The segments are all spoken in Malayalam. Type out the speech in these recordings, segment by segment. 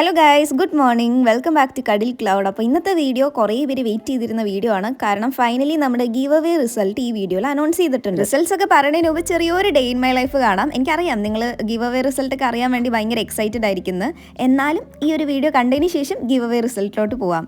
Hello guys good morning welcome back to cuddle cloud അപ്പോൾ ഇന്നത്തെ വീഡിയോ കുറേ പേര് വെയിറ്റ് ചെയ്തിരുന്ന വീഡിയോ ആണ്. കാരണം ഫൈനലി നമ്മുടെ ഗീവ് അവേ റിസൾട്ട് ഈ വീഡിയോയിൽ അനൗൺസ് ചെയ്തിട്ടുണ്ട്. റിസൾട്ട്സ് ഒക്കെ പറയുന്നതിന് മുമ്പ് ചെറിയൊരു ഡേ ഇൻ മൈ ലൈഫ് കാണാം. എനിക്കറിയാം നിങ്ങൾ ഗീവ് അവേ റിസൾട്ട് ഒക്കെ അറിയാൻ വേണ്ടി ഭയങ്കര എക്സൈറ്റഡ് ആയിരിക്കുന്നത് എന്നാലും ഈ ഒരു വീഡിയോ കണ്ടതിന് ശേഷം ഗീവ് അവേ റിസൾട്ടിലോട്ട് പോവാം.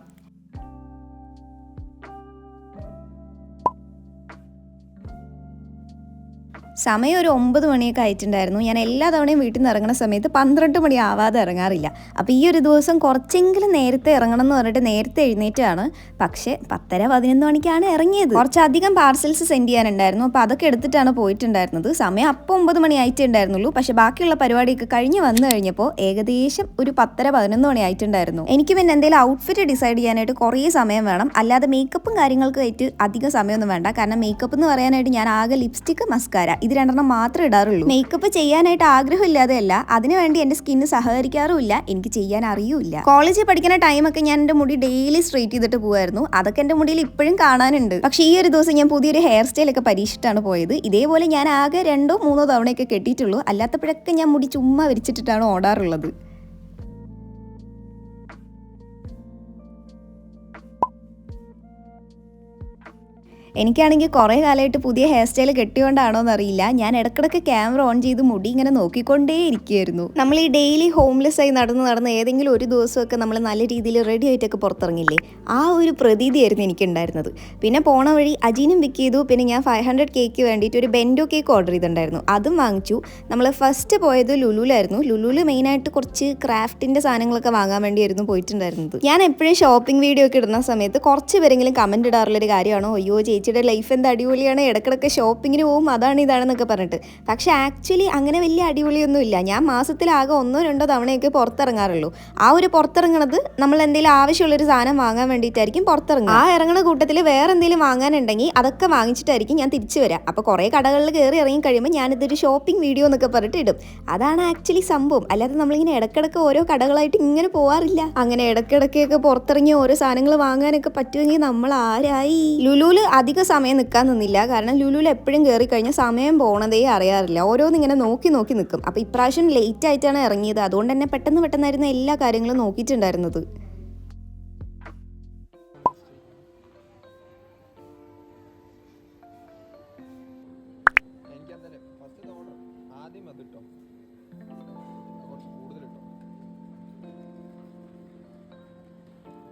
സമയം ഒരു ഒമ്പത് മണിയൊക്കെ ആയിട്ടുണ്ടായിരുന്നു. ഞാൻ എല്ലാ തവണയും വീട്ടിൽ നിന്ന് ഇറങ്ങുന്ന സമയത്ത് പന്ത്രണ്ട് മണി ആവാതെ ഇറങ്ങാറില്ല. അപ്പോൾ ഈ ഒരു ദിവസം കുറച്ചെങ്കിലും നേരത്തെ ഇറങ്ങണം എന്ന് പറഞ്ഞിട്ട് നേരത്തെ എഴുന്നേറ്റാണ്. പക്ഷേ പത്തര പതിനൊന്ന് മണിക്കാണ് ഇറങ്ങിയത്. കുറച്ചധികം പാർസൽസ് സെൻഡ് ചെയ്യാനുണ്ടായിരുന്നു. അപ്പോൾ അതൊക്കെ എടുത്തിട്ടാണ് പോയിട്ടുണ്ടായിരുന്നത്. സമയം അപ്പോൾ ഒമ്പത് മണി ആയിട്ടേ ഉണ്ടായിരുന്നുള്ളൂ. പക്ഷേ ബാക്കിയുള്ള പരിപാടിയൊക്കെ കഴിഞ്ഞ് വന്നു കഴിഞ്ഞപ്പോൾ ഏകദേശം ഒരു പത്തര പതിനൊന്ന് മണി ആയിട്ടുണ്ടായിരുന്നു. എനിക്ക് പിന്നെ എന്തെങ്കിലും ഔട്ട്ഫിറ്റ് ഡിസൈഡ് ചെയ്യാനായിട്ട് കുറേ സമയം വേണം. അല്ലാതെ മേക്കപ്പും കാര്യങ്ങൾക്കായിട്ട് അധികം സമയമൊന്നും വേണ്ട. കാരണം മേക്കപ്പ് എന്ന് പറയാനായിട്ട് ഞാൻ ആകെ ലിപ്സ്റ്റിക്ക് മസ്കാര ഇത് രണ്ടെണ്ണം മാത്രമേ ഇടാറുള്ളൂ. മേക്കപ്പ് ചെയ്യാനായിട്ട് ആഗ്രഹമില്ലാതെയല്ല. അതിനുവേണ്ടി എന്റെ സ്കിന്ന് സഹകരിക്കാറുമില്ല. എനിക്ക് ചെയ്യാൻ അറിയൂല കോളേജിൽ പഠിക്കുന്ന ടൈമൊക്കെ ഞാൻ എന്റെ മുടി ഡെയിലി സ്ട്രെയിറ്റ് ചെയ്തിട്ട് പോകുമായിരുന്നു അതൊക്കെ എന്റെ മുടിയിൽ ഇപ്പോഴും കാണാനുണ്ട്. പക്ഷേ ഈ ഒരു ദിവസം ഞാൻ പുതിയൊരു ഹെയർ സ്റ്റൈലൊക്കെ പരീക്ഷിച്ചിട്ടാണ് പോയത്. ഇതേപോലെ ഞാൻ ആകെ രണ്ടോ മൂന്നോ തവണയൊക്കെ കെട്ടിയിട്ടുള്ളൂ. അല്ലാത്തപ്പോഴൊക്കെ ഞാൻ മുടി ചുമ്മാ വിരിച്ചിട്ടിട്ടാണ് ഓടാറുള്ളത്. എനിക്കാണെങ്കിൽ കുറേ കാലമായിട്ട് പുതിയ ഹെയർ സ്റ്റൈൽ കെട്ടിയോണ്ടാണോ എന്നറിയില്ല ഞാൻ ഇടക്കിടക്ക് ക്യാമറ ഓൺ ചെയ്ത് മുടി ഇങ്ങനെ നോക്കിക്കൊണ്ടേ ഇരിക്കുമായിരുന്നു നമ്മൾ ഈ ഡെയിലി ഹോംലെസ് ആയി നടന്ന് നടന്ന് ഏതെങ്കിലും ഒരു ദിവസമൊക്കെ നമ്മൾ നല്ല രീതിയിൽ റെഡി ആയിട്ടൊക്കെ പുറത്തിറങ്ങില്ലേ? ആ ഒരു പ്രതീതിയായിരുന്നു എനിക്കുണ്ടായിരുന്നത്. പിന്നെ പോണ വഴി അജീനും പിക്ക് ചെയ്തു. പിന്നെ ഞാൻ ഫൈവ് ഹൺഡ്രഡ് കേക്ക് വേണ്ടിയിട്ട് ഒരു ബെൻഡോ കേക്ക് ഓർഡർ ചെയ്തിട്ടുണ്ടായിരുന്നു. അതും വാങ്ങിച്ചു. നമ്മൾ ഫസ്റ്റ് പോയത് ലുലുലായിരുന്നു. ലുലുൽ മെയിനായിട്ട് കുറച്ച് ക്രാഫ്റ്റിന്റെ സാധനങ്ങളൊക്കെ വാങ്ങാൻ വേണ്ടിയായിരുന്നു പോയിട്ടുണ്ടായിരുന്നത്. ഞാൻ എപ്പോഴും ഷോപ്പിംഗ് വീഡിയോ ഒക്കെ ഇടുന്ന സമയത്ത് കുറച്ച് പേരെങ്കിലും കമന്റ് ഇടാറുള്ളൊരു കാര്യമാണോ? അയ്യോ ചേച്ചിയുടെ ലൈഫ് എന്ത് അടിപൊളിയാണ്? ഇടക്കിടക്ക് ഷോപ്പിങ്ങിന് പോകും അതാണ് ഇതാണെന്നൊക്കെ പറഞ്ഞിട്ട്. പക്ഷേ ആക്ച്വലി അങ്ങനെ വലിയ അടിപൊളിയൊന്നുമില്ല. ഞാൻ മാസത്തിലാകെ ഒന്നോ രണ്ടോ തവണയൊക്കെ പുറത്തിറങ്ങാറുള്ളൂ. ആ ഒരു പുറത്തിറങ്ങണത് നമ്മൾ എന്തെങ്കിലും ആവശ്യമുള്ളൊരു സാധനം വാങ്ങാൻ വേണ്ടിയിട്ടായിരിക്കും പുറത്തിറങ്ങുക. ആ ഇറങ്ങുന്ന കൂട്ടത്തിൽ വേറെ എന്തെങ്കിലും വാങ്ങാനുണ്ടെങ്കിൽ അതൊക്കെ വാങ്ങിച്ചിട്ടായിരിക്കും ഞാൻ തിരിച്ചു വരാം. അപ്പോൾ കുറേ കടകളിൽ കയറി ഇറങ്ങി കഴിയുമ്പോൾ ഞാനിതൊരു ഷോപ്പിംഗ് വീഡിയോ എന്നൊക്കെ പറഞ്ഞിട്ട് ഇടും. അതാണ് ആക്ച്വലി സംഭവം. അല്ലാതെ നമ്മളിങ്ങനെ ഇടക്കിടക്ക് ഓരോ കടകളായിട്ട് ഇങ്ങനെ പോകാറില്ല അങ്ങനെ ഇടക്കിടക്കൊക്കെ പുറത്തിറങ്ങി ഓരോ സാധനങ്ങൾ വാങ്ങാനൊക്കെ പറ്റുമെങ്കിൽ നമ്മൾ ആരായി? ലുലുവിൽ അധിക സമയം നിൽക്കാൻ നിന്നില്ല. കാരണം ലുലുവിൽ എപ്പോഴും കയറി കഴിഞ്ഞാൽ സമയം പോണതേ അറിയാറില്ല. ഓരോന്ന് ഇങ്ങനെ നോക്കി നോക്കി. നിൽക്കും അപ്പോൾ ഇപ്രാവശ്യം ലേറ്റ് ആയിട്ടാണ് ഇറങ്ങിയത്. അതുകൊണ്ട് തന്നെ പെട്ടെന്ന് പെട്ടെന്നായിരുന്നു എല്ലാ കാര്യങ്ങളും നോക്കിയിട്ടുണ്ടായിരുന്നത്. ആദ്യം അത് ഇട്ടോ കുറച്ച് കൂടുതൽ ഇട്ടോ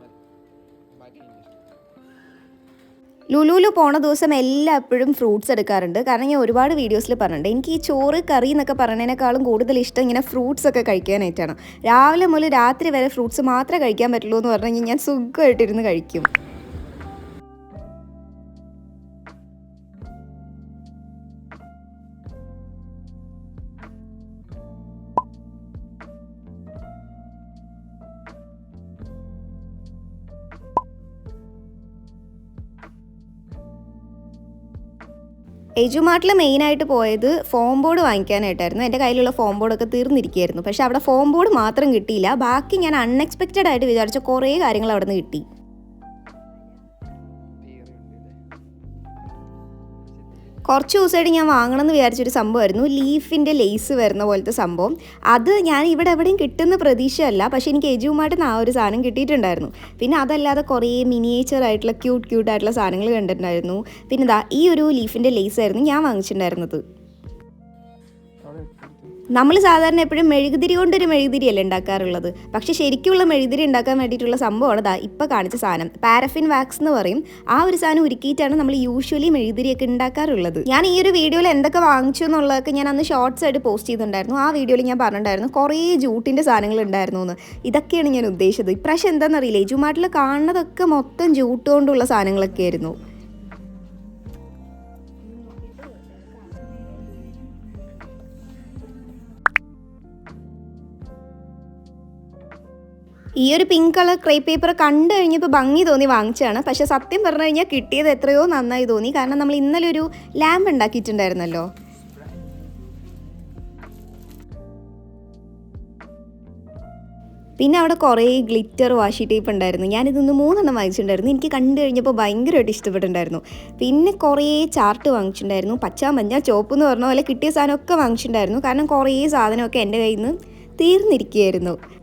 മതി. ബാക്കി എനിക്ക് ഇഷ്ടം ലുലുലു പോണ ദിവസം എല്ലായ്പ്പോഴും ഫ്രൂട്ട്സ് എടുക്കാറുണ്ട്. കാരണം ഞാൻ ഒരുപാട് വീഡിയോസിൽ പറഞ്ഞിട്ടുണ്ട്. എനിക്ക് ഈ ചോറ് കറി എന്നൊക്കെ പറയുന്നതിനേക്കാളും കൂടുതൽ ഇഷ്ടം ഇങ്ങനെ ഫ്രൂട്ട്സ് ഒക്കെ കഴിക്കാനായിട്ടാണ്. രാവിലെ മുതൽ രാത്രി വരെ ഫ്രൂട്ട്സ് മാത്രമേ കഴിക്കാൻ പറ്റുള്ളൂ എന്ന് പറഞ്ഞു കഴിഞ്ഞാൽ ഞാൻ സുഖമായിട്ടിരുന്ന് കഴിക്കും. എജുമാർട്ടിൽ മെയിനായിട്ട് പോയത് ഫോം ബോർഡ് വാങ്ങിക്കാനായിട്ടായിരുന്നു. എന്റെ കയ്യിലുള്ള ഫോം ബോർഡൊക്കെ തീർന്നിരിക്കുകയായിരുന്നു. പക്ഷേ അവിടെ ഫോം ബോർഡ് മാത്രം കിട്ടിയില്ല. ബാക്കി ഞാൻ അൺഎക്സ്പെക്റ്റഡ് ആയിട്ട് വിചാരിച്ച കുറേ കാര്യങ്ങൾ അവിടെ നിന്ന് കിട്ടി. കുറച്ച് ദിവസമായിട്ട് ഞാൻ വാങ്ങണമെന്ന് വിചാരിച്ചൊരു സംഭവമായിരുന്നു. ലീഫിന്റെ ലേസ് വരുന്ന പോലത്തെ സംഭവം. അത് ഞാൻ ഇവിടെ എവിടെയും കിട്ടുന്ന പ്രതീക്ഷയല്ല. പക്ഷേ എനിക്ക് എജുവുമായിട്ട് ആ ഒരു സാധനം കിട്ടിയിട്ടുണ്ടായിരുന്നു. പിന്നെ അതല്ലാതെ കുറേ മിനിയേച്ചർ ആയിട്ടുള്ള ക്യൂട്ട് ക്യൂട്ട് ആയിട്ടുള്ള സാധനങ്ങൾ കണ്ടിട്ടുണ്ടായിരുന്നു. പിന്നെ ദാ ഈ ഒരു ലീഫിന്റെ ലേസ് ആയിരുന്നു ഞാൻ വാങ്ങിച്ചിട്ടുണ്ടായിരുന്നത്. നമ്മൾ സാധാരണ എപ്പോഴും മെഴുകുതിരി കൊണ്ടൊരു മെഴുകുതിരിയല്ലേ ഉണ്ടാക്കാറുള്ളത്. പക്ഷേ ശരിക്കുള്ള മെഴുകുതിരി ഉണ്ടാക്കാൻ വേണ്ടിയിട്ടുള്ള സംഭവമാണ് ദാ ഇപ്പോൾ കാണിച്ച സാധനം. പാരഫിൻ വാക്സ് എന്ന് പറയും. ആ ഒരു സാധനം ഉരുക്കിയിട്ടാണ് നമ്മൾ യൂഷ്വലി മെഴുകുതിരിയൊക്കെ ഉണ്ടാക്കാറുള്ളത്. ഞാൻ ഈ ഒരു വീഡിയോയിൽ എന്തൊക്കെ വാങ്ങിച്ചു എന്നുള്ളതൊക്കെ ഞാൻ അന്ന് ഷോർട്സ് ആയിട്ട് പോസ്റ്റ് ചെയ്തിട്ടുണ്ടായിരുന്നു. ആ വീഡിയോയിൽ ഞാൻ പറഞ്ഞിട്ടുണ്ടായിരുന്നു കുറേ ജൂട്ടിന്റെ സാധനങ്ങൾ ഉണ്ടായിരുന്നു എന്ന്. ഇതൊക്കെയാണ് ഞാൻ ഉദ്ദേശിച്ചത്. ഇപ്രാവശ്യം എന്താണെന്നറിയില്ല? ജുമാട്ടിൽ കാണുന്നതൊക്കെ മൊത്തം ജൂട്ട് കൊണ്ടുള്ള സാധനങ്ങളൊക്കെ ആയിരുന്നു ഈ ഒരു പിങ്ക് കളർ ക്രേ പേപ്പർ കണ്ടു കഴിഞ്ഞപ്പോൾ ഭംഗി തോന്നി വാങ്ങിച്ചതാണ്. പക്ഷെ സത്യം പറഞ്ഞു കഴിഞ്ഞാൽ കിട്ടിയത് എത്രയോ നന്നായി തോന്നി. കാരണം നമ്മൾ ഇന്നലെ ഒരു ലാമ്പ് ഉണ്ടാക്കിയിട്ടുണ്ടായിരുന്നല്ലോ. പിന്നെ അവിടെ കുറേ ഗ്ലിറ്റർ വാഷി ടേപ്പ് ഉണ്ടായിരുന്നു. ഞാനിതൊന്ന് മൂന്നെണ്ണം വാങ്ങിച്ചിട്ടുണ്ടായിരുന്നു. എനിക്ക് കണ്ടു കഴിഞ്ഞപ്പോൾ ഭയങ്കരമായിട്ട് ഇഷ്ടപ്പെട്ടിട്ടുണ്ടായിരുന്നു. പിന്നെ കുറേ ചാർട്ട് വാങ്ങിച്ചിട്ടുണ്ടായിരുന്നു. പച്ച മഞ്ഞ ചോപ്പ് എന്ന് പറഞ്ഞ പോലെ കിട്ടിയ സാധനമൊക്കെ വാങ്ങിച്ചിട്ടുണ്ടായിരുന്നു. കാരണം കുറേ സാധനമൊക്കെ എന്റെ കയ്യിൽ നിന്ന് തീർന്നിരിക്കുകയായിരുന്നു.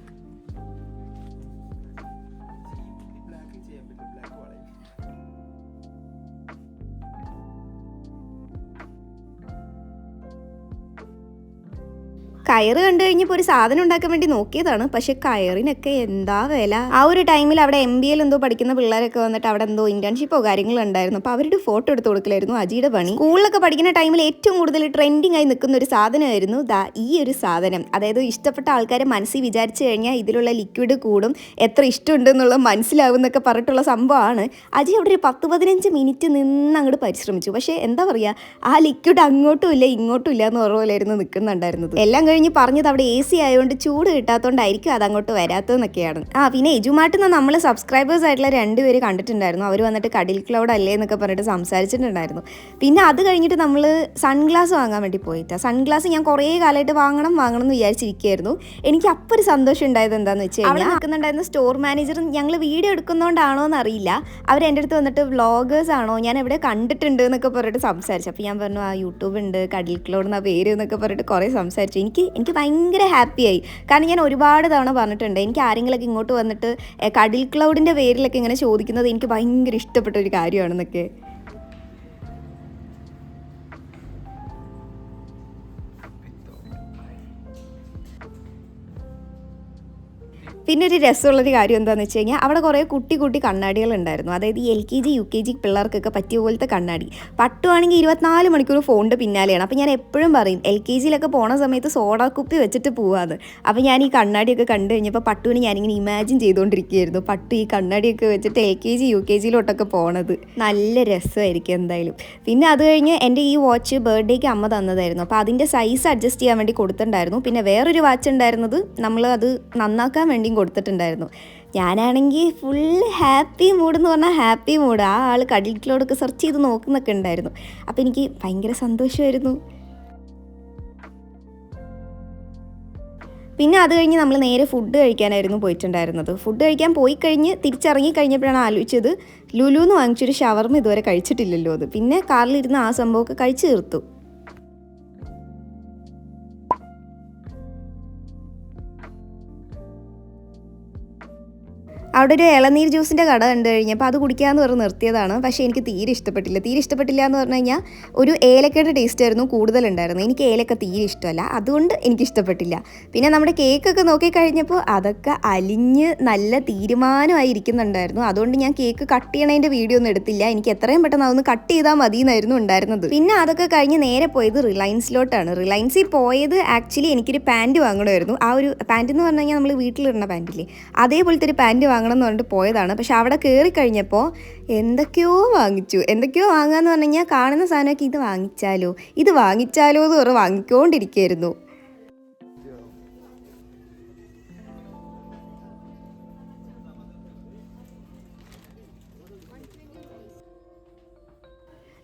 കയറ് കണ്ടു കഴിഞ്ഞപ്പോൾ ഒരു സാധനം ഉണ്ടാക്കാൻ വേണ്ടി നോക്കിയതാണ്. പക്ഷെ കയറിനൊക്കെ എന്താ വില? ആ ഒരു ടൈമിൽ അവിടെ എം ബി എൽ എന്തോ പഠിക്കുന്ന പിള്ളേരൊക്കെ വന്നിട്ട് അവിടെ എന്തോ ഇന്റേൺഷിപ്പോ കാര്യങ്ങളോ ഉണ്ടായിരുന്നു. അപ്പോൾ അവരുടെ ഫോട്ടോ എടുത്ത് കൊടുക്കലായിരുന്നു അജിയുടെ പണി. സ്കൂളിലൊക്കെ പഠിക്കുന്ന ടൈമിൽ ഏറ്റവും കൂടുതൽ ട്രെൻഡിങ് ആയി നിൽക്കുന്ന ഒരു സാധനമായിരുന്നു ദാ ഈ ഒരു സാധനം. അതായത് ഇഷ്ടപ്പെട്ട ആൾക്കാരെ മനസ്സിൽ വിചാരിച്ചു കഴിഞ്ഞാൽ ഇതിലുള്ള ലിക്വിഡ് കൂടും എത്ര ഇഷ്ടമുണ്ട് എന്നുള്ളത് മനസ്സിലാവും എന്നൊക്കെ പറഞ്ഞിട്ടുള്ള സംഭവമാണ്. അജി അവിടെ ഒരു പത്ത് പതിനഞ്ച് മിനിറ്റ് നിന്ന് അങ്ങോട്ട് പരിശ്രമിച്ചു. പക്ഷേ എന്താ പറയുക ആ ലിക്വിഡ് അങ്ങോട്ടും ഇല്ല ഇങ്ങോട്ടും ഇല്ല എന്ന് പോലെയായിരുന്നു നിൽക്കുന്നുണ്ടായിരുന്നത്. എല്ലാം കഴിഞ്ഞ് പറഞ്ഞത് അവിടെ എ സി ആയതുകൊണ്ട് ചൂട് കിട്ടാത്തതുകൊണ്ടായിരിക്കും അത് അങ്ങോട്ട് വരാത്തതെന്നൊക്കെയാണ്. ആ പിന്നെ എജുമാട്ടിൽ നിന്ന് നമ്മൾ സബ്സ്ക്രൈബേഴ്സ് ആയിട്ടുള്ള രണ്ടുപേര് കണ്ടിട്ടുണ്ടായിരുന്നു. അവർ വന്നിട്ട് കടിൽ ക്ലൗഡ് അല്ലേ എന്നൊക്കെ പറഞ്ഞിട്ട് സംസാരിച്ചിട്ടുണ്ടായിരുന്നു. പിന്നെ അത് കഴിഞ്ഞിട്ട് നമ്മൾ സൺഗ്ലാസ് വാങ്ങാൻ വേണ്ടി പോയിട്ടാ. സൺഗ്ലാസ് ഞാൻ കുറേ കാലമായിട്ട് വാങ്ങണം വാങ്ങണം എന്ന് വിചാരിച്ചിരിക്കുകയായിരുന്നു. എനിക്ക് അപ്പോൾ ഒരു സന്തോഷം ഉണ്ടായത് എന്താണെന്ന് വെച്ച് കഴിഞ്ഞാൽ നിൽക്കുന്നുണ്ടായിരുന്ന സ്റ്റോർ മാനേജർ ഞങ്ങൾ വീഡിയോ എടുക്കുന്നതുകൊണ്ടാണോ എന്നറിയില്ല. അവർ എന്റെ അടുത്ത് വന്നിട്ട് വ്ളോഗേഴ്സ് ആണോ ഞാൻ എവിടെ കണ്ടിട്ടുണ്ട് എന്നൊക്കെ പറഞ്ഞിട്ട് സംസാരിച്ചു. അപ്പോൾ ഞാൻ പറഞ്ഞു ആ യൂട്യൂബ് ഉണ്ട് കടിൽ ക്ലൗഡ് എന്ന പേര് എന്നൊക്കെ പറഞ്ഞിട്ട് കുറേ സംസാരിച്ചു. എനിക്ക് എനിക്ക് ഭയങ്കര ഹാപ്പിയായി. കാരണം ഞാൻ ഒരുപാട് തവണ പറഞ്ഞിട്ടുണ്ട് എനിക്ക് ആരെങ്കിലുമൊക്കെ ഇങ്ങോട്ട് വന്നിട്ട് കടിൽ ക്ലൗഡിന്റെ പേരിലൊക്കെ ഇങ്ങനെ ചോദിക്കുന്നത് എനിക്ക് ഭയങ്കര ഇഷ്ടപ്പെട്ട ഒരു കാര്യമാണെന്നൊക്കെ. പിന്നെ ഒരു രസമുള്ളൊരു കാര്യം എന്താണെന്ന് വെച്ച് കഴിഞ്ഞാൽ അവിടെ കുറേ കുട്ടി കുട്ടി കണ്ണാടികൾ ഉണ്ടായിരുന്നു അതായത് L K G U K G പിള്ളേർക്കൊക്കെ പറ്റിയ പോലത്തെ കണ്ണാടി. പട്ടുവാണെങ്കിൽ ഇരുപത്തിനാല് മണിക്കൂർ ഫോണിന്റെ പിന്നാലെയാണ്. അപ്പോൾ ഞാൻ എപ്പോഴും പറയും എൽ കെ ജിയിലൊക്കെ പോണ സമയത്ത് സോഡ കുപ്പി വെച്ചിട്ട് പോവാന്ന്. അപ്പോൾ ഞാൻ ഈ കണ്ണാടിയൊക്കെ കണ്ടു കഴിഞ്ഞപ്പോൾ പട്ടുവിനെ ഞാനിങ്ങനെ ഇമാജിൻ ചെയ്തുകൊണ്ടിരിക്കുകയായിരുന്നു പട്ടു ഈ കണ്ണാടിയൊക്കെ വെച്ചിട്ട് L K G U K ജിയിലോട്ടൊക്കെ പോണത്. നല്ല രസമായിരിക്കും എന്തായാലും. പിന്നെ അത് കഴിഞ്ഞ് എന്റെ ഈ വാച്ച് ബർത്ത്ഡേക്ക് അമ്മ തന്നതായിരുന്നു. അപ്പോൾ അതിന്റെ സൈസ് അഡ്ജസ്റ്റ് ചെയ്യാൻ വേണ്ടി കൊടുത്തിട്ടുണ്ടായിരുന്നു. പിന്നെ വേറൊരു വാച്ച് ഉണ്ടായിരുന്നത് നമ്മൾ അത് നന്നാക്കാൻ വേണ്ടിയും കൊടുത്തിട്ടുണ്ടായിരുന്നു. ഞാനാണെങ്കിൽ ഫുൾ ഹാപ്പി മൂഡ് എന്ന് പറഞ്ഞാൽ ഹാപ്പി മൂഡ് ആ ആൾ കടലിലോടൊക്കെ സെർച്ച് ചെയ്ത് നോക്കുന്നൊക്കെ ഉണ്ടായിരുന്നു. അപ്പോൾ എനിക്ക് ഭയങ്കര സന്തോഷമായിരുന്നു പിന്നെ അത് കഴിഞ്ഞ് നമ്മൾ നേരെ ഫുഡ് കഴിക്കാനായിരുന്നു പോയിട്ടുണ്ടായിരുന്നത്. ഫുഡ് കഴിക്കാൻ പോയി കഴിഞ്ഞ് തിരിച്ചിറങ്ങി കഴിഞ്ഞപ്പോഴാണ് ആലോചിച്ചത് ലുലു എന്ന് വാങ്ങിച്ചൊരു ഷവർമ ഇതുവരെ കഴിച്ചിട്ടില്ലല്ലോ അത്. പിന്നെ കാറിലിരുന്ന് ആ സംഭവമൊക്കെ കഴിച്ചു തീർത്തു. അവിടെ ഒരു ഇളനീർ ജ്യൂസിന്റെ കട കണ്ടു കഴിഞ്ഞപ്പോൾ അത് കുടിക്കാമെന്ന് പറഞ്ഞ് നിർത്തിയതാണ്. പക്ഷേ എനിക്ക് തീരെ ഇഷ്ടപ്പെട്ടില്ല. തീരെ ഇഷ്ടപ്പെട്ടില്ല എന്ന് പറഞ്ഞു കഴിഞ്ഞാൽ ഒരു ഏലക്കയുടെ ടേസ്റ്റ് ആയിരുന്നു കൂടുതലുണ്ടായിരുന്നു എനിക്ക് ഏലക്ക തീരെ ഇഷ്ടമല്ല. അതുകൊണ്ട് എനിക്ക് ഇഷ്ടപ്പെട്ടില്ല. പിന്നെ നമ്മുടെ കേക്കൊക്കെ നോക്കിക്കഴിഞ്ഞപ്പോൾ അതൊക്കെ അലിഞ്ഞ് നല്ല തീരുമാനമായി ഇരിക്കുന്നുണ്ടായിരുന്നു അതുകൊണ്ട് ഞാൻ കേക്ക് കട്ട് ചെയ്യണതിന്റെ വീഡിയോ ഒന്നും എടുത്തില്ല. എനിക്ക് എത്രയും പെട്ടെന്ന് അതൊന്ന് കട്ട് ചെയ്താൽ മതി എന്നായിരുന്നു ഉണ്ടായിരുന്നത്. പിന്നെ അതൊക്കെ കഴിഞ്ഞ് നേരെ പോയത് റിലയൻസിലോട്ടാണ്. റിലയൻസിൽ പോയത് ആക്ച്വലി എനിക്കൊരു പാന്റ് വാങ്ങണമായിരുന്നു. ആ ഒരു പാന്റ് എന്ന് പറഞ്ഞു കഴിഞ്ഞാൽ നമ്മൾ വീട്ടിലിടുന്ന പാന്റില്ലേ അതേപോലത്തെ ഒരു പാന്റ് വാങ്ങണം എന്ന് പറഞ്ഞിട്ട് പോയതാണ്. പക്ഷെ അവിടെ കയറി കഴിഞ്ഞപ്പോൾ എന്തൊക്കെയോ വാങ്ങിച്ചു. എന്തൊക്കെയോ വാങ്ങാന്ന് പറഞ്ഞു കഴിഞ്ഞാൽ കാണുന്ന സാധനമൊക്കെ ഇത് വാങ്ങിച്ചാലോ? ഇത് വാങ്ങിച്ചാലോ എന്ന് പറഞ്ഞ് വാങ്ങിക്കൊണ്ടിരിക്കുകയായിരുന്നു.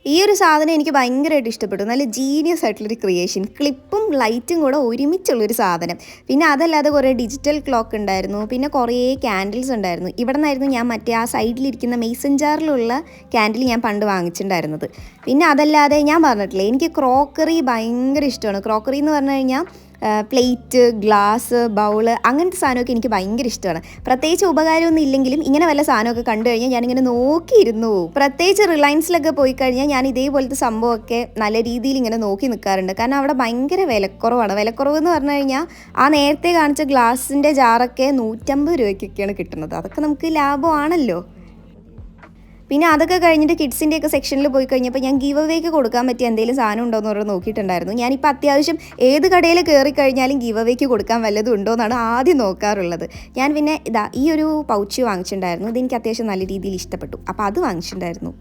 ഈ ഒരു സാധനം എനിക്ക് ഭയങ്കരമായിട്ട് ഇഷ്ടപ്പെട്ടു. നല്ല ജീനിയസ് ആയിട്ടുള്ളൊരു ക്രിയേഷൻ ക്ലിപ്പും ലൈറ്റും കൂടെ ഒരുമിച്ചുള്ളൊരു സാധനം. പിന്നെ അതല്ലാതെ കുറേ ഡിജിറ്റൽ ക്ലോക്ക് ഉണ്ടായിരുന്നു. പിന്നെ കുറേ ക്യാൻഡിൽസ് ഉണ്ടായിരുന്നു. ഇവിടെ നിന്നായിരുന്നു ഞാൻ മറ്റേ ആ സൈഡിലിരിക്കുന്ന മെയ്സൺ ജാറിലുള്ള ക്യാൻഡിൽ ഞാൻ പണ്ട് വാങ്ങിച്ചിട്ടുണ്ടായിരുന്നത്. പിന്നെ അതല്ലാതെ ഞാൻ പറഞ്ഞിട്ടില്ലേ എനിക്ക് ക്രോക്കറി ഭയങ്കര ഇഷ്ടമാണ്. ക്രോക്കറി എന്ന് പറഞ്ഞു കഴിഞ്ഞാൽ പ്ലേറ്റ് ഗ്ലാസ് ബൗൾ അങ്ങനത്തെ സാധനമൊക്കെ എനിക്ക് ഭയങ്കര ഇഷ്ടമാണ്. പ്രത്യേകിച്ച് ഉപകാരമൊന്നും ഇല്ലെങ്കിലും ഇങ്ങനെ വല്ല സാധനമൊക്കെ കണ്ടു കഴിഞ്ഞാൽ ഞാനിങ്ങനെ നോക്കിയിരുന്നു. പ്രത്യേകിച്ച് റിലയൻസിലൊക്കെ പോയി കഴിഞ്ഞാൽ ഞാൻ ഇതേപോലത്തെ സംഭവമൊക്കെ നല്ല രീതിയിൽ ഇങ്ങനെ നോക്കി നിൽക്കാറുണ്ട്. കാരണം അവിടെ ഭയങ്കര വിലക്കുറവാണ്. വിലക്കുറവ് എന്ന് പറഞ്ഞു കഴിഞ്ഞാൽ ആ നേരത്തെ കാണിച്ച ഗ്ലാസിന്റെ ജാറൊക്കെ നൂറ്റമ്പത് രൂപയ്ക്കൊക്കെയാണ് കിട്ടുന്നത്. അതൊക്കെ നമുക്ക് ലാഭമാണല്ലോ. പിന്നെ അതൊക്കെ കഴിഞ്ഞിട്ട് കിഡ്സിന്റെ ഒക്കെ സെക്ഷനിൽ പോയി കഴിഞ്ഞപ്പോൾ ഞാൻ ഗീവ് അവേക്ക് കൊടുക്കാൻ പറ്റിയ എന്തെങ്കിലും സാധനം ഉണ്ടോ എന്ന് പറഞ്ഞ് നോക്കിയിട്ടുണ്ടായിരുന്നു. ഞാനിപ്പോൾ അത്യാവശ്യം ഏത് കടയിൽ കയറി കഴിഞ്ഞാലും ഗീവ് അവേക്ക് കൊടുക്കാൻ വല്ലതും ഉണ്ടോ എന്നാണ് ആദ്യം നോക്കാറുള്ളത്. ഞാൻ പിന്നെ ഇതാ ഈ ഒരു പൗച്ച് വാങ്ങിച്ചിട്ടുണ്ടായിരുന്നു. ഇതെനിക്ക് അത്യാവശ്യം നല്ല രീതിയിൽ ഇഷ്ടപ്പെട്ടു. അപ്പോൾ അത് വാങ്ങിച്ചിട്ടുണ്ടായിരുന്നു.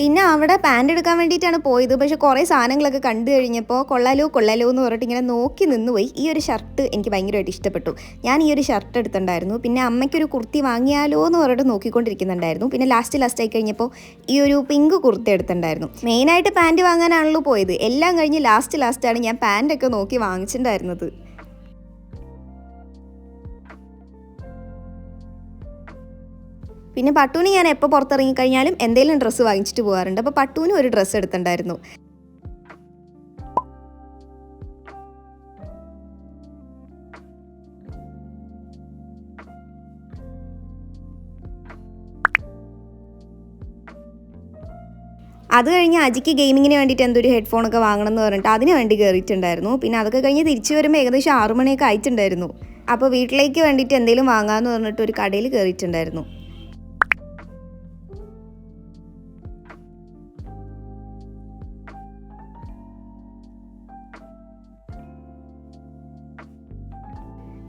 പിന്നെ അവിടെ പാന്റ് എടുക്കാൻ വേണ്ടിയിട്ടാണ് പോയത്. പക്ഷെ കുറേ സാധനങ്ങളൊക്കെ കണ്ടു കഴിഞ്ഞപ്പോൾ കൊള്ളാലോ കൊള്ളാലോ എന്ന് പറഞ്ഞിട്ട് ഇങ്ങനെ നോക്കി നിന്നുപോയി. ഈ ഒരു ഷർട്ട് എനിക്ക് ഭയങ്കരമായിട്ട് ഇഷ്ടപ്പെട്ടു. ഞാൻ ഈ ഒരു ഷർട്ട് എടുത്തിട്ടുണ്ടായിരുന്നു. പിന്നെ അമ്മയ്ക്കൊരു കുർത്തി വാങ്ങിയാലോ എന്ന് പറഞ്ഞിട്ട് നോക്കിക്കൊണ്ടിരിക്കുന്നുണ്ടായിരുന്നു. പിന്നെ ലാസ്റ്റ് ലാസ്റ്റ് ആയി കഴിഞ്ഞപ്പോൾ ഈ ഒരു പിങ്ക് കുർത്തി എടുത്തിട്ടുണ്ടായിരുന്നു. മെയിനായിട്ട് പാന്റ് വാങ്ങാനാണല്ലോ പോയത്. എല്ലാം കഴിഞ്ഞ് ലാസ്റ്റ് ലാസ്റ്റാണ് ഞാൻ പാന്റൊക്കെ നോക്കി വാങ്ങിച്ചിട്ടുണ്ടായിരുന്നത്. പിന്നെ പട്ടൂന് ഞാൻ എപ്പോൾ പുറത്തിറങ്ങിക്കഴിഞ്ഞാലും എന്തെങ്കിലും ഡ്രസ്സ് വാങ്ങിച്ചിട്ട് പോകാറുണ്ട് അപ്പോൾ പട്ടൂന് ഒരു ഡ്രസ്സ് എടുത്തിട്ടുണ്ടായിരുന്നു. അത് കഴിഞ്ഞ് അജിക്ക് ഗെയിമിങ്ങിന് വേണ്ടിയിട്ട് എന്തൊരു ഹെഡ്ഫോണൊക്കെ വാങ്ങണം എന്ന് പറഞ്ഞിട്ട് അതിന് വേണ്ടി കയറിയിട്ടുണ്ടായിരുന്നു. പിന്നെ അതൊക്കെ കഴിഞ്ഞ് തിരിച്ചു വരുമ്പോൾ ഏകദേശം ആറുമണിയൊക്കെ ആയിട്ടുണ്ടായിരുന്നു. അപ്പോൾ വീട്ടിലേക്ക് വേണ്ടിയിട്ട് എന്തെങ്കിലും വാങ്ങാമെന്ന് പറഞ്ഞിട്ട് ഒരു കടയിൽ കയറിയിട്ടുണ്ടായിരുന്നു.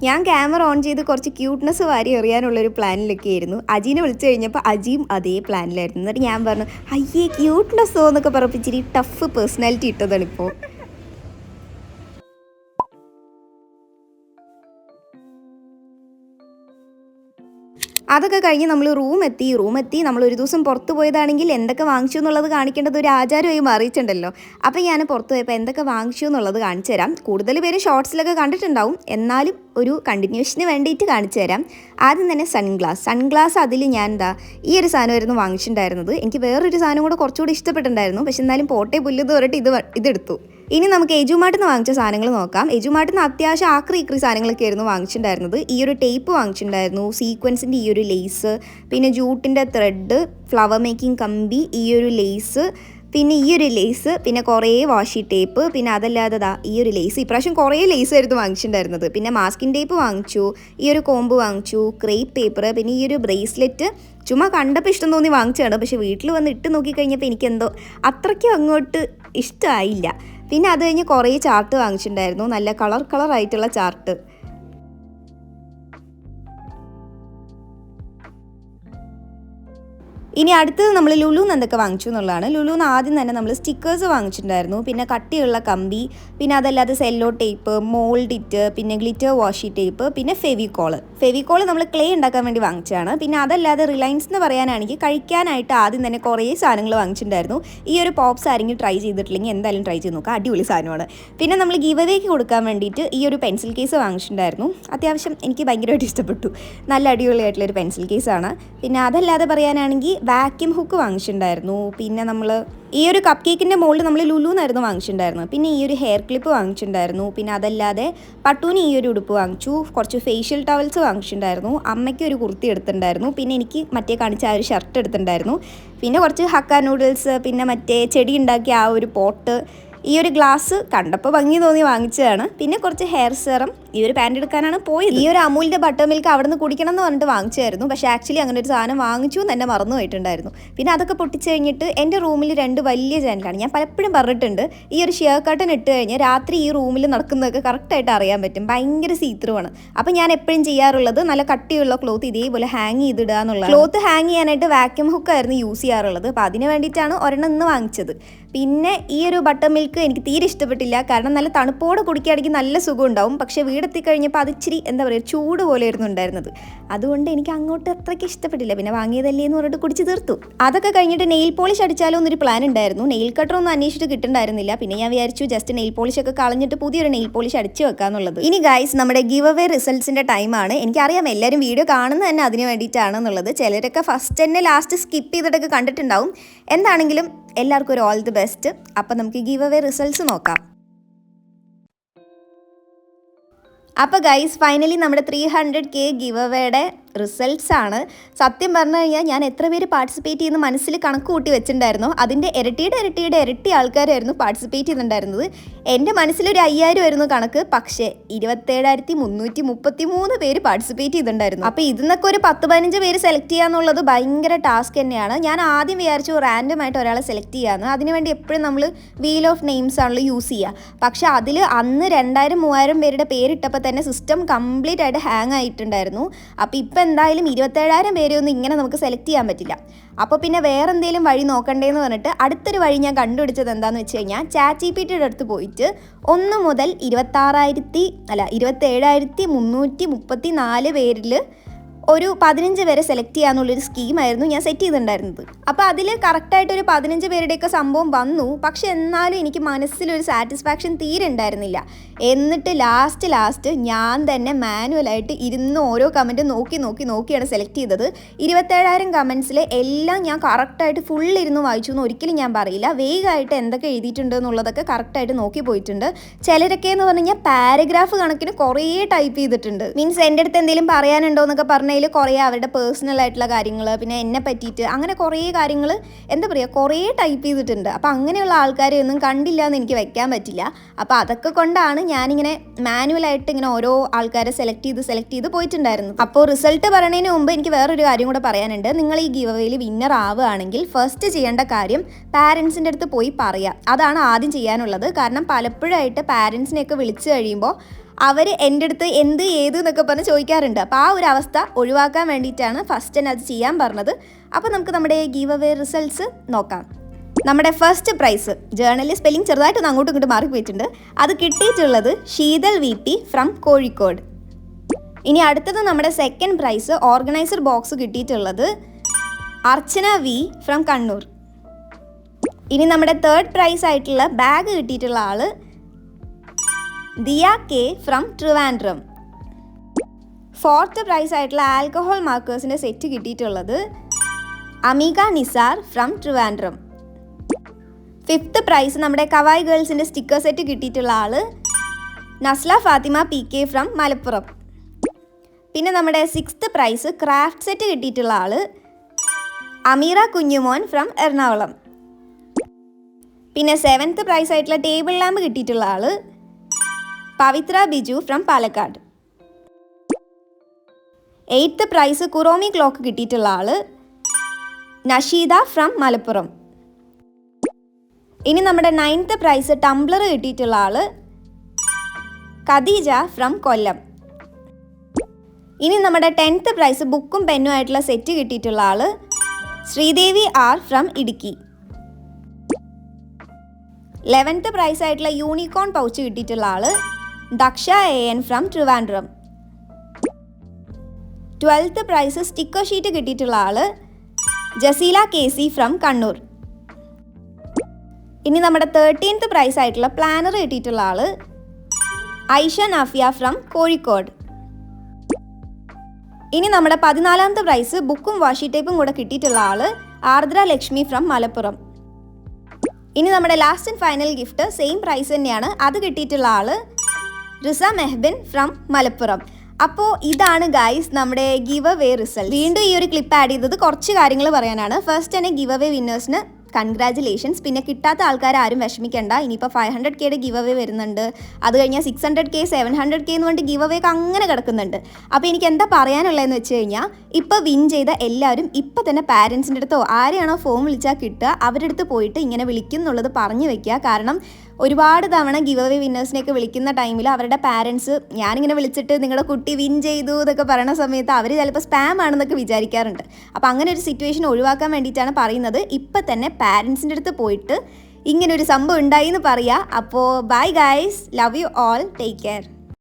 ഞാൻ ക്യാമറ ഓൺ ചെയ്ത് കുറച്ച് ക്യൂട്ട്നെസ് വാരി എറിയാനുള്ളൊരു പ്ലാനിലൊക്കെ ആയിരുന്നു. അജീനെ വിളിച്ചു കഴിഞ്ഞപ്പോൾ അജിയും അതേ പ്ലാനിലായിരുന്നു എന്നിട്ട് ഞാൻ പറഞ്ഞു അയ്യേ ക്യൂട്ട്നെസ്സോ എന്നൊക്കെ പറഞ്ഞപ്പോൾ ഇച്ചിരി ടഫ് പേഴ്സണാലിറ്റി ഇട്ടതാണിപ്പോൾ അതൊക്കെ കഴിഞ്ഞ് നമ്മൾ റൂം എത്തി. റൂം എത്തി. നമ്മൾ ഒരു ദിവസം പുറത്ത് പോയതാണെങ്കിൽ എന്തൊക്കെ വാങ്ങിച്ചു എന്നുള്ളത് കാണിക്കേണ്ടത് ഒരു ആചാരമായി മാറിയിട്ടുണ്ടല്ലോ അപ്പോൾ ഞാൻ പുറത്ത് പോയപ്പോൾ എന്തൊക്കെ വാങ്ങിച്ചു എന്നുള്ളത് കാണിച്ചു തരാം. കൂടുതൽ പേര് ഷോർട്സിലൊക്കെ കണ്ടിട്ടുണ്ടാവും. എന്നാലും ഒരു കണ്ടിന്യൂഷന് വേണ്ടിയിട്ട് കാണിച്ചു തരാം. ആദ്യം തന്നെ സൺഗ്ലാസ് സൺഗ്ലാസ് അതിൽ ഞാൻ എന്താ ഈ ഒരു സാധനമായിരുന്നു വാങ്ങിച്ചിട്ടുണ്ടായിരുന്നത്. എനിക്ക് വേറൊരു സാധനം കൂടെ കുറച്ചുകൂടി ഇഷ്ടപ്പെട്ടിട്ടുണ്ടായിരുന്നു. പക്ഷെ എന്നാലും പോട്ടെ പുല്ല് പറഞ്ഞിട്ട് ഇത് ഇതെടുത്തു. ഇനി നമുക്ക് എജുമാട്ടിൽ നിന്ന് വാങ്ങിച്ച സാധനങ്ങൾ നോക്കാം. എജുമാട്ടിൽ നിന്ന് അത്യാവശ്യം ആക്രി ഇക്രി സാധനങ്ങളൊക്കെ ആയിരുന്നു വാങ്ങിച്ചിട്ടുണ്ടായിരുന്നത്. ഈ ഒരു ടേപ്പ് വാങ്ങിച്ചിട്ടുണ്ടായിരുന്നു. സീക്വൻസിന്റെ ഈ ഒരു ലേസ് പിന്നെ ജൂട്ടിന്റെ ത്രെഡ് ഫ്ലവർ മേക്കിംഗ് കമ്പി ഈ ഒരു ലേസ് പിന്നെ ഈ ഒരു ലേസ് പിന്നെ കുറേ വാഷി ടേപ്പ് പിന്നെ അതല്ലാതെ ദാ ഈ ഒരു ലേസ് ഇപ്രാവശ്യം കുറേ ലേസ് ആയിരുന്നു വാങ്ങിച്ചിട്ടുണ്ടായിരുന്നത്. പിന്നെ മാസ്കിൻ ടേപ്പ് വാങ്ങിച്ചു ഈ ഒരു കോമ്പ് വാങ്ങിച്ചു ക്രേപ്പ് പേപ്പർ പിന്നെ ഈ ഒരു ബ്രേസ്ലെറ്റ് ചുമ്മാ കണ്ടപ്പോൾ ഇഷ്ടം തോന്നി വാങ്ങിച്ചതാണ്. പക്ഷേ വീട്ടിൽ വന്ന് ഇട്ട് നോക്കിക്കഴിഞ്ഞപ്പോൾ എനിക്കെന്തോ അത്രയ്ക്കും അങ്ങോട്ട് ഇഷ്ടമായില്ല. പിന്നെ അത് കഴിഞ്ഞ് കുറേ ചാർട്ട് വാങ്ങിച്ചിട്ടുണ്ടായിരുന്നു. നല്ല കളർ കളർ ആയിട്ടുള്ള ചാർട്ട് ഇനി അടുത്തത് നമ്മൾ ലുലുന്ന് എന്തൊക്കെ വാങ്ങിച്ചു എന്നുള്ളതാണ്. ലുലുന്ന് ആദ്യം തന്നെ നമ്മൾ സ്റ്റിക്കേഴ്സ് വാങ്ങിച്ചിട്ടുണ്ടായിരുന്നു. പിന്നെ കട്ടിയുള്ള കമ്പി പിന്നെ അതല്ലാതെ സെല്ലോ ടേപ്പ് മോൾഡിറ്റ് പിന്നെ ഗ്ലിറ്റർ വാഷി ടേപ്പ് പിന്നെ ഫെവിക്കോൾ ഫെവിക്കോൾ നമ്മൾ ക്ലേ ഉണ്ടാക്കാൻ വേണ്ടി വാങ്ങിച്ചതാണ്. പിന്നെ അതല്ലാതെ റിലയൻസ് എന്ന് പറയാനാണെങ്കിൽ കഴിക്കാനായിട്ട് ആദ്യം തന്നെ കുറേ സാധനങ്ങൾ വാങ്ങിച്ചിട്ടുണ്ടായിരുന്നു. ഈ ഒരു പോപ്സ് ആരെങ്കിലും ട്രൈ ചെയ്തിട്ടില്ലെങ്കിൽ എന്തായാലും ട്രൈ ചെയ്ത് നോക്കുക അടിപൊളി സാധനമാണ്. പിന്നെ നമ്മൾ ഗീവ് അവേക്ക് കൊടുക്കാൻ വേണ്ടിയിട്ട് ഈ ഒരു പെൻസിൽ കേസ് വാങ്ങിച്ചിട്ടുണ്ടായിരുന്നു. അത്യാവശ്യം എനിക്ക് ഭയങ്കരമായിട്ട് ഇഷ്ടപ്പെട്ടു. നല്ല അടിപൊളിയായിട്ടുള്ളൊരു പെൻസിൽ കേസാണ് പിന്നെ അതല്ലാതെ പറയാനാണെങ്കിൽ വാക്യൂം ഹുക്ക് വാങ്ങിച്ചിട്ടുണ്ടായിരുന്നു. പിന്നെ നമ്മൾ ഈ ഒരു കപ്പ് കേക്കിന്റെ മുകളിൽ നമ്മൾ ലുലു ലുലുന്നായിരുന്നു വാങ്ങിച്ചിട്ടുണ്ടായിരുന്നു പിന്നെ ഈ ഒരു ഹെയർ ക്ലിപ്പ് വാങ്ങിച്ചിട്ടുണ്ടായിരുന്നു. പിന്നെ അതല്ലാതെ പട്ടൂന് ഈ ഒരു ഉടുപ്പ് വാങ്ങിച്ചു. കുറച്ച് ഫേഷ്യൽ ടവൽസ് വാങ്ങിച്ചിട്ടുണ്ടായിരുന്നു. അമ്മയ്ക്ക് ഒരു കുർത്തി എടുത്തിട്ടുണ്ടായിരുന്നു. പിന്നെ എനിക്ക് മറ്റേ കാണിച്ച ആ ഒരു ഷർട്ട് എടുത്തിട്ടുണ്ടായിരുന്നു. പിന്നെ കുറച്ച് ഹക്ക നൂഡിൽസ് പിന്നെ മറ്റേ ചെടി ഉണ്ടാക്കിയ ആ ഒരു പോട്ട് ഈ ഒരു ഗ്ലാസ് കണ്ടപ്പോൾ ഭംഗി തോന്നി വാങ്ങിച്ചതാണ്. പിന്നെ കുറച്ച് ഹെയർ സെറം ഈ ഒരു പാന്റ് എടുക്കാനാണ് പോയത്. ഈ ഒരു അമൂലിന്റെ ബട്ടർ മിൽക്ക് അവിടെ നിന്ന് കുടിക്കണം എന്ന് പറഞ്ഞിട്ട് വാങ്ങിച്ചായിരുന്നു പക്ഷേ ആക്ച്വലി അങ്ങനെ ഒരു സാധനം വാങ്ങിച്ചു എന്ന് തന്നെ മറന്നു പോയിട്ടുണ്ടായിരുന്നു. പിന്നെ അതൊക്കെ പൊട്ടിച്ച് കഴിഞ്ഞിട്ട് എന്റെ റൂമിൽ രണ്ട് വലിയ ജനലാണ്. ഞാൻ പലപ്പോഴും പറഞ്ഞിട്ടുണ്ട് ഈ ഒരു ഷിയർ കട്ടൻ ഇട്ട് കഴിഞ്ഞാൽ രാത്രി ഈ റൂമിൽ നടക്കുന്നതൊക്കെ കറക്റ്റായിട്ട് അറിയാൻ പറ്റും. ഭയങ്കര സീത്രുവാണ് അപ്പം ഞാൻ എപ്പോഴും ചെയ്യാറുള്ളത് നല്ല കട്ടിയുള്ള ക്ലോത്ത് ഇതേപോലെ ഹാങ് ചെയ്തിടുക എന്നുള്ള ക്ലോത്ത് ഹാങ് ചെയ്യാനായിട്ട് വാക്യൂം ഹുക്കായിരുന്നു യൂസ് ചെയ്യാറുള്ളത്. അപ്പോൾ അതിന് വേണ്ടിയിട്ടാണ് ഒരെണ്ണം ഇന്ന് വാങ്ങിച്ചത്. പിന്നെ ഈ ഒരു ബട്ടർ മിൽക്ക് എനിക്ക് തീരെ ഇഷ്ടപ്പെട്ടില്ല. കാരണം നല്ല തണുപ്പോടെ കുടിക്കുകയാണെങ്കിൽ നല്ല സുഖം ഉണ്ടാവും. പക്ഷേ വീടെത്തി കഴിഞ്ഞപ്പോൾ അത് ഇച്ചിരി എന്താ പറയുക ചൂട് പോലെയായിരുന്നു ഉണ്ടായിരുന്നത്. അതുകൊണ്ട് എനിക്ക് അങ്ങോട്ട് അത്രയ്ക്ക് ഇഷ്ടപ്പെട്ടില്ല. പിന്നെ വാങ്ങിയതല്ലേ എന്ന് പറഞ്ഞിട്ട് കുടിച്ച് തീർത്തു. അതൊക്കെ കഴിഞ്ഞിട്ട് നെയിൽ പോളിഷ് അടിച്ചാലോ എന്നൊരു പ്ലാൻ ഉണ്ടായിരുന്നു. നെയിൽ കട്ടർ ഒന്നും അന്വേഷിച്ചിട്ട് കിട്ടുന്നുണ്ടായിരുന്നില്ല പിന്നെ ഞാൻ വിചാരിച്ചു ജസ്റ്റ് നെയിൽ പോളിഷ് ഒക്കെ കളഞ്ഞിട്ട് പുതിയൊരു നെയിൽ പോളിഷ് അടിച്ചു വെക്കാന്നുള്ളത്. ഇനി ഗൈസ് നമ്മുടെ ഗിവ് അവേ റിസൾട്ട്സിന്റെ ടൈമാണ് എനിക്കറിയാം എല്ലാവരും വീഡിയോ കാണുന്നത് തന്നെ അതിന് വേണ്ടിയിട്ടാണ് എന്നുള്ളത്. ചിലരൊക്കെ ഫസ്റ്റ് തന്നെ ലാസ്റ്റ് സ്കിപ്പ് ചെയ്തിട്ടൊക്കെ കണ്ടിട്ടുണ്ടാവും. എന്താണെങ്കിലും എല്ലാവർക്കും ഒരു ഓൾ ദി ബെസ്റ്റ് അപ്പം നമുക്ക് ഗിവ് അവേ റിസൾട്ട്സ് നോക്കാം. അപ്പോൾ ഗൈസ് ഫൈനലി നമ്മുടെ ത്രീ ഹൺഡ്രഡ് കെ ഗിവ് അവയുടെ റിസൾട്ട്സ് ആണ്. സത്യം പറഞ്ഞു കഴിഞ്ഞാൽ ഞാൻ എത്ര പേര് പാർട്ടിസിപ്പേറ്റ് ചെയ്യുന്ന മനസ്സിൽ കണക്ക് കൂട്ടി വെച്ചിട്ടുണ്ടായിരുന്നു. അതിന്റെ ഇരട്ടിയുടെ ഇരട്ടിയുടെ ഇരട്ടി ആൾക്കാരായിരുന്നു പാർട്ടിസിപ്പേറ്റ് ചെയ്തിട്ടുണ്ടായിരുന്നത് എന്റെ മനസ്സിലൊരു അയ്യായിരം ആയിരുന്നു കണക്ക്. പക്ഷേ ഇരുപത്തേഴായിരത്തി മുന്നൂറ്റി മുപ്പത്തി മൂന്ന് പേര് പാർട്ടിസിപ്പേറ്റ് ചെയ്തിട്ടുണ്ടായിരുന്നു. അപ്പോൾ ഇതിന്നൊക്കെ ഒരു പത്ത് പതിനഞ്ച് പേര് സെലക്ട് ചെയ്യാന്നുള്ളത് ഭയങ്കര ടാസ്ക് തന്നെയാണ്. ഞാൻ ആദ്യം വിചാരിച്ചു റാൻഡമായിട്ട് ഒരാളെ സെലക്ട് ചെയ്യാമെന്ന് അതിനുവേണ്ടി എപ്പോഴും നമ്മൾ വീൽ ഓഫ് നെയിംസ് ആണല്ലോ യൂസ് ചെയ്യുക. പക്ഷേ അതിൽ അന്ന് രണ്ടായിരം മൂവായിരം പേരുടെ പേരിട്ടപ്പോൾ തന്നെ സിസ്റ്റം കംപ്ലീറ്റ് ആയിട്ട് ഹാങ് ആയിട്ടുണ്ടായിരുന്നു. അപ്പോൾ ഇപ്പം എന്തായാലും ഇരുപത്തേഴായിരം പേരെ ഒന്നും ഇങ്ങനെ നമുക്ക് സെലക്ട് ചെയ്യാൻ പറ്റില്ല. അപ്പോൾ പിന്നെ വേറെ എന്തെങ്കിലും വഴി നോക്കണ്ടേന്ന് പറഞ്ഞിട്ട് അടുത്തൊരു വഴി ഞാൻ കണ്ടുപിടിച്ചത് എന്താണെന്ന് വെച്ച് കഴിഞ്ഞാൽ ചാറ്റ് ജി പി ടിയുടെ അടുത്ത് പോയിട്ട് ഒന്ന് മുതൽ ഇരുപത്താറായിരത്തി അല്ല ഇരുപത്തേഴായിരത്തി മുന്നൂറ്റി മുപ്പത്തി നാല് പേരിൽ ഒരു പതിനഞ്ച് പേരെ സെലക്ട് ചെയ്യാന്നുള്ളൊരു സ്കീമായിരുന്നു ഞാൻ സെറ്റ് ചെയ്തിട്ടുണ്ടായിരുന്നത്. അപ്പോൾ അതിൽ കറക്റ്റായിട്ട് ഒരു പതിനഞ്ച് പേരുടെയൊക്കെ സംഭവം വന്നു. പക്ഷെ എന്നാലും എനിക്ക് മനസ്സിലൊരു സാറ്റിസ്ഫാക്ഷൻ തീരെ ഉണ്ടായിരുന്നില്ല. എന്നിട്ട് ലാസ്റ്റ് ലാസ്റ്റ് ഞാൻ തന്നെ മാനുവലായിട്ട് ഇരുന്ന് ഓരോ കമന്റും നോക്കി നോക്കി നോക്കിയാണ് സെലക്ട് ചെയ്തത്. ഇരുപത്തേഴായിരം കമൻസിൽ എല്ലാം ഞാൻ കറക്റ്റായിട്ട് ഫുൾ ഇരുന്ന് വായിച്ചു എന്ന് ഒരിക്കലും ഞാൻ പറയില്ല. വേഗമായിട്ട് എന്തൊക്കെ എഴുതിയിട്ടുണ്ട് എന്നുള്ളതൊക്കെ കറക്റ്റായിട്ട് നോക്കി പോയിട്ടുണ്ട്. ചിലരൊക്കെ എന്ന് പറഞ്ഞു കഴിഞ്ഞാൽ പാരഗ്രാഫ് കണക്കിന് കുറേ ടൈപ്പ് ചെയ്തിട്ടുണ്ട്. മീൻസ് എന്റെ അടുത്ത് എന്തെങ്കിലും പറയാനുണ്ടോ എന്നൊക്കെ പറഞ്ഞു പറഞ്ഞതിൽ കുറേ അവരുടെ പേഴ്സണൽ ആയിട്ടുള്ള കാര്യങ്ങൾ പിന്നെ എന്നെ പറ്റിയിട്ട് അങ്ങനെ കുറേ കാര്യങ്ങൾ എന്താ പറയുക കുറേ ടൈപ്പ് ചെയ്തിട്ടുണ്ട്. അപ്പോൾ അങ്ങനെയുള്ള ആൾക്കാരെ ഒന്നും കണ്ടില്ല എന്ന് എനിക്ക് വെക്കാൻ പറ്റില്ല. അപ്പോൾ അതൊക്കെ കൊണ്ടാണ് ഞാനിങ്ങനെ മാനുവലായിട്ട് ഇങ്ങനെ ഓരോ ആൾക്കാരെ സെലക്ട് ചെയ്ത് സെലക്ട് ചെയ്ത് പോയിട്ടുണ്ടായിരുന്നു. അപ്പോൾ റിസൾട്ട് പറയുന്നതിന് മുമ്പ് എനിക്ക് വേറൊരു കാര്യം കൂടെ പറയാനുണ്ട്. നിങ്ങൾ ഈ ഗീവ് അവയിൽ വിന്നർ ആവുകയാണെങ്കിൽ ഫസ്റ്റ് ചെയ്യേണ്ട കാര്യം പാരൻസിന്റെ അടുത്ത് പോയി പറയുക അതാണ് ആദ്യം ചെയ്യാനുള്ളത്. കാരണം പലപ്പോഴായിട്ട് പാരൻസിനെയൊക്കെ വിളിച്ചു കഴിയുമ്പോൾ അവർ എന്റെ അടുത്ത് എന്ത് ഏത് എന്നൊക്കെ പറഞ്ഞ് ചോദിക്കാറുണ്ട്. അപ്പോൾ ആ ഒരു അവസ്ഥ ഒഴിവാക്കാൻ വേണ്ടിയിട്ടാണ് ഫസ്റ്റ് തന്നെ അത് ചെയ്യാൻ പറഞ്ഞത്. അപ്പോൾ നമുക്ക് നമ്മുടെ ഗീവ് അവേ റിസൾട്ട്സ് നോക്കാം. നമ്മുടെ ഫസ്റ്റ് പ്രൈസ് ജേർണലിൽ സ്പെല്ലിംഗ് ചെറുതായിട്ടൊന്ന് അങ്ങോട്ടും ഇങ്ങോട്ടും മാറിപ്പോയിട്ടുണ്ട് അത് കിട്ടിയിട്ടുള്ളത് Sheethal V P from Kozhikode. ഇനി അടുത്തത് നമ്മുടെ സെക്കൻഡ് പ്രൈസ് ഓർഗനൈസർ ബോക്സ് കിട്ടിയിട്ടുള്ളത് അർച്ചന വി ഫ്രം കണ്ണൂർ. ഇനി നമ്മുടെ തേർഡ് പ്രൈസ് ആയിട്ടുള്ള ബാഗ് കിട്ടിയിട്ടുള്ള ആൾ Diya K from Trivandrum. Fourth prize ആയിട്ടുള്ള ആൽക്കഹോൾ മാർക്കേഴ്സിന്റെ സെറ്റ് കിട്ടിയിട്ടുള്ളത് Ameeka Nisar from Trivandrum. Fifth prize നമ്മുടെ കവായ് ഗേൾസിന്റെ സ്റ്റിക്കർ സെറ്റ് കിട്ടിയിട്ടുള്ള ആൾ Nasla Fathima P K from Malappuram. പിന്നെ നമ്മുടെ സിക്സ്ത് പ്രൈസ് ക്രാഫ്റ്റ് സെറ്റ് കിട്ടിയിട്ടുള്ള ആൾ അമീറ കുഞ്ഞുമോൻ ഫ്രം എറണാകുളം. പിന്നെ സെവൻത്ത് പ്രൈസ് ആയിട്ടുള്ള ടേബിൾ ലാമ്പ് കിട്ടിയിട്ടുള്ള ആൾ Pavithra Biju from Palakkad. Eighth prize Kuromi clock കിട്ടിയിട്ടുള്ള ആൾ നഷീദ ഫ്രം മലപ്പുറം. ഇനി നമ്മുടെ നയൻത്ത് പ്രൈസ് ടംബ്ലർ കിട്ടിയിട്ടുള്ള ആൾ ഖദീജ ഫ്രം കൊല്ലം. ഇനി നമ്മുടെ ടെൻത്ത് പ്രൈസ് ബുക്കും പെന്നും ആയിട്ടുള്ള സെറ്റ് കിട്ടിയിട്ടുള്ള ആൾ Sreedevi R from Idukki. Eleventh prize ആയിട്ടുള്ള യൂണിക്കോൺ പൗച്ച് കിട്ടിയിട്ടുള്ള ആൾ Daksha A N from Trivandrum twelfth prize sticker sheet കിട്ടിയിട്ടുള്ള ആൾ Jaseela K C from Kannur ഇനി നമ്മുടെ തേർട്ടീൻത്ത് പ്രൈസ് ആയിട്ടുള്ള പ്ലാനർ കിട്ടിയിട്ടുള്ള ആൾ ഐഷ നഫിയ ഫ്രം കോഴിക്കോട് ഇനി നമ്മുടെ പതിനാലാമത്തെ പ്രൈസ് ബുക്കും വാഷി ടേപ്പും കൂടെ കിട്ടിയിട്ടുള്ള ആൾ ആർദ്ര ലക്ഷ്മി ഫ്രം മലപ്പുറം. ഇനി നമ്മുടെ last and final gift same prize തന്നെയാണ്. അത് കിട്ടിയിട്ടുള്ള ആൾ റിസ മെഹ്ബിൻ ഫ്രം മലപ്പുറം. അപ്പോൾ ഇതാണ് ഗൈസ് നമ്മുടെ ഗിവ് അവേ റിസൾട്ട് വീണ്ടും ഈ ഒരു ക്ലിപ്പ് ആഡ് ചെയ്തത് കുറച്ച് കാര്യങ്ങൾ പറയാനാണ്. ഫസ്റ്റ് തന്നെ ഗിവ് അവേ വിന്നേഴ്സിന് കൺഗ്രാജുലേഷൻസ് പിന്നെ കിട്ടാത്ത ആൾക്കാർ ആരും വിഷമിക്കേണ്ട. ഇനിയിപ്പോൾ ഫൈവ് ഹൺഡ്രഡ് കെയുടെ ഗിവ് അവേ വരുന്നുണ്ട്. അത് കഴിഞ്ഞാൽ six hundred K seven hundred K എന്ന് പറഞ്ഞിട്ട് ഗിവ് അവേ ഒക്കെ അങ്ങനെ കിടക്കുന്നുണ്ട്. അപ്പോൾ എനിക്ക് എന്താ പറയാനുള്ളതെന്ന് വെച്ച് കഴിഞ്ഞാൽ ഇപ്പോൾ വിൻ ചെയ്ത എല്ലാവരും ഇപ്പോൾ തന്നെ പാരൻസിന്റെ അടുത്തോ ആരെയാണോ ഫോം വിളിച്ചാൽ കിട്ടുക അവരുടെ അടുത്ത് പോയിട്ട് ഇങ്ങനെ വിളിക്കും എന്നുള്ളത് പറഞ്ഞു വെക്കുക. കാരണം ഒരുപാട് തവണ ഗിവ് അവേ വിന്നേഴ്സിനെയൊക്കെ വിളിക്കുന്ന ടൈമിൽ അവരുടെ പാരൻസ് ഞാനിങ്ങനെ വിളിച്ചിട്ട് നിങ്ങളുടെ കുട്ടി വിൻ ചെയ്തു എന്നൊക്കെ പറയുന്ന സമയത്ത് അവർ ചിലപ്പോൾ സ്പാം ആണെന്നൊക്കെ വിചാരിക്കാറുണ്ട്. അപ്പോൾ അങ്ങനെ ഒരു സിറ്റുവേഷൻ ഒഴിവാക്കാൻ വേണ്ടിയിട്ടാണ് പറയുന്നത്. ഇപ്പം തന്നെ പാരൻസിന്റെ അടുത്ത് പോയിട്ട് ഇങ്ങനെ ഒരു സംഭവം ഉണ്ടായി എന്ന് പറയുക അപ്പോൾ bye guys love you all take care